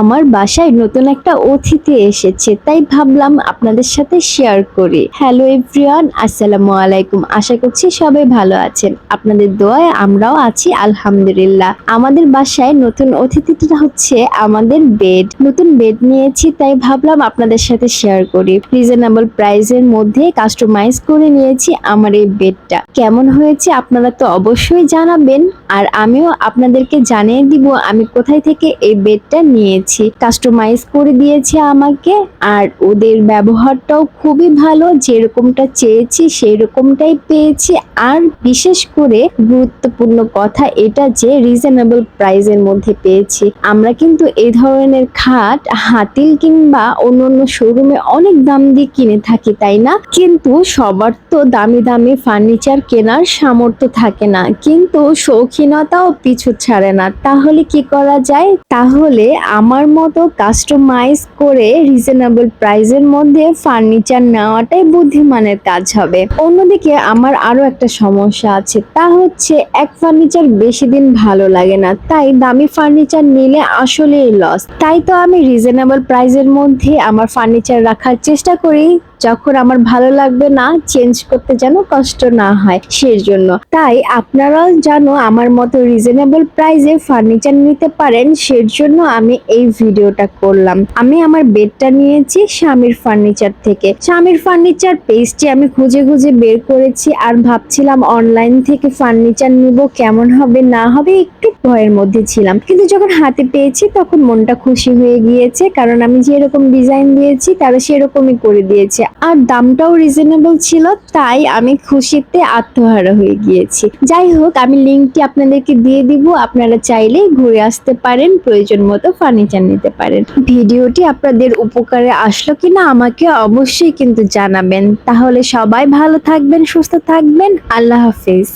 আমার বাসায় নতুন একটা অতিথি এসেছে, তাই ভাবলাম আপনাদের সাথে শেয়ার করি। হ্যালো এভরিওয়ান আসসালামু আলাইকুম। আশা করছি সবাই ভালো আছেন। আপনাদের দোয়ায় আমরাও আছি, আলহামদুলিল্লাহ। আমাদের বাসায় নতুন অতিথিটা হচ্ছে আমাদের বেড নতুন বেড নিয়েছি, তাই ভাবলাম আপনাদের সাথে শেয়ার করি। রিজনেবল প্রাইসের মধ্যে কাস্টমাইজ করে নিয়েছি আমার এই বেডটা কেমন হয়েছে আপনারা তো অবশ্যই জানাবেন। আর আমিও আপনাদেরকে জানিয়ে দিব আমি কোথায় থেকে এই বেডটা নিয়েছি। কাস্টমাইজ করে দিয়েছে আমাকে আর ওদের ব্যবহারটাও খুবই ভালো। যেরকমটা চেয়েছি সেই রকমটাই পেয়েছি। আর বিশেষ করে গুরুত্বপূর্ণ কথা এটা যে রিজনেবল প্রাইসের মধ্যে পেয়েছি। আমরা কিন্তু এই ধরনের খাট, হাতিল কিংবা অন্য অন্য শোরুমে অনেক দাম দিয়ে কিনে থাকি, তাই না? কিন্তু সবার তো দামি দামি ফার্নিচার কেনার সামর্থ্য থাকে না। কিন্তু শৌখিনতাও পিছু ছাড়ে না। তাহলে কি করা যায়? তাহলে আমার মতো কাস্টমাইজ করে রিজনেবল প্রাইসের মধ্যে ফার্নিচার নেওয়াটাই বুদ্ধিমানের কাজ হবে। অন্যদিকে আমার আরও একটা সমস্যা আছে, তা হচ্ছে এক ফার্নিচার বেশি দিন ভালো লাগে না, তাই দামি ফার্নিচার নিলে আসলেই লস তাই তো আমি রিজনেবল প্রাইসের মধ্যে আমার ফার্নিচার রাখার চেষ্টা করি, যখন আমার ভালো লাগবে না চেঞ্জ করতে যেন কষ্ট না হয় সেই জন্য তাই আপনারাও জানো আমার মতো রিজনেবল প্রাইসে ফার্নিচার নিতে পারেন সেই জন্য আমি এই ভিডিওটা করলাম। আমি আমার বেডটা নিয়েছি স্বামীর ফার্নিচার থেকে। স্বামীর ফার্নিচার পেজটি আমি খুঁজে খুঁজে বের করেছি আর ভাবছিলাম অনলাইন থেকে ফার্নিচার নিব কেমন হবে না হবে একটু ভয়ের মধ্যে ছিলাম। কিন্তু যখন হাতে পেয়েছি, তখন মনটা খুশি হয়ে গিয়েছে। কারণ আমি যেরকম ডিজাইন দিয়েছি, তারা সেরকমই করে দিয়েছে। আর দামটাও রিজনেবল ছিল, তাই আমি খুশিতে আত্মহারা হয়ে গিয়েছি। যাই হোক, আমি লিঙ্কটি আপনাদেরকে দিয়ে দিব। আপনারা চাইলে ঘুরে আসতে পারেন, প্রয়োজন মতো ফার্নিচার নিতে পারেন। ভিডিওটি আপনাদের উপকারে আসলো কিনা, আমাকে অবশ্যই কিন্তু জানাবেন। তাহলে সবাই ভালো থাকবেন, সুস্থ থাকবেন। আল্লাহ হাফিজ।